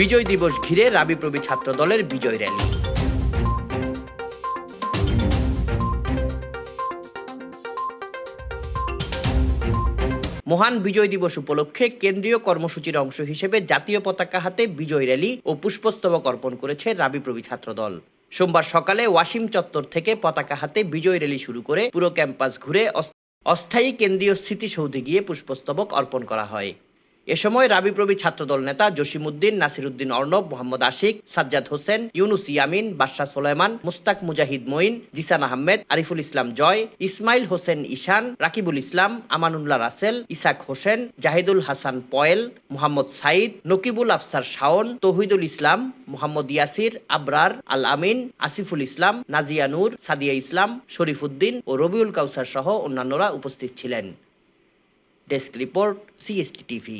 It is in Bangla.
বিজয় দিবস ঘিরে রাবিপ্রবি ছাত্র দলের বিজয় র্যালি। মহান বিজয় দিবস উপলক্ষে কেন্দ্রীয় কর্মসূচির অংশ হিসেবে জাতীয় পতাকা হাতে বিজয় র্যালি ও পুষ্পস্তবক অর্পণ করেছে রাবিপ্রবি ছাত্রদল সোমবার সকালে ওয়াসিম চত্বর থেকে পতাকা হাতে বিজয় র্যালি শুরু করে পুরো ক্যাম্পাস ঘুরে অস্থায়ী কেন্দ্রীয় স্মৃতিসৌধে গিয়ে পুষ্পস্তবক অর্পণ করা হয়। এ সময় রাবিপ্রবি ছাত্রদল নেতা জসিমউদ্দিন নাসিরুদ্দিন অর্ণব, মোহাম্মদ আশিক, সাজ্জাদ হোসেন, ইউনুস ইয়ামিন, বাদশাহ সোলাইমান, মুস্তাক মুজাহিদ মঈন, জিসান আহমেদ, আরিফুল ইসলাম জয়, ইসমাইল হোসেন ইশান রাকিবুল ইসলাম, আমানুল্লাহ রাসেল, ইসাক হোসেন, জাহিদুল হাসান পয়েল, মোহাম্মদ সাইদ নকিবুল আফসার শাওন, তৌহিদুল ইসলাম, মোহাম্মদ ইয়াসির, আবরার আল আমিন, আসিফুল ইসলাম, নাজিয়া নূর, সাদিয়া ইসলাম, শরীফ উদ্দিন ও রবিউল কাউসার সহ অন্যান্যরা উপস্থিত ছিলেন। Desk report, CST TV.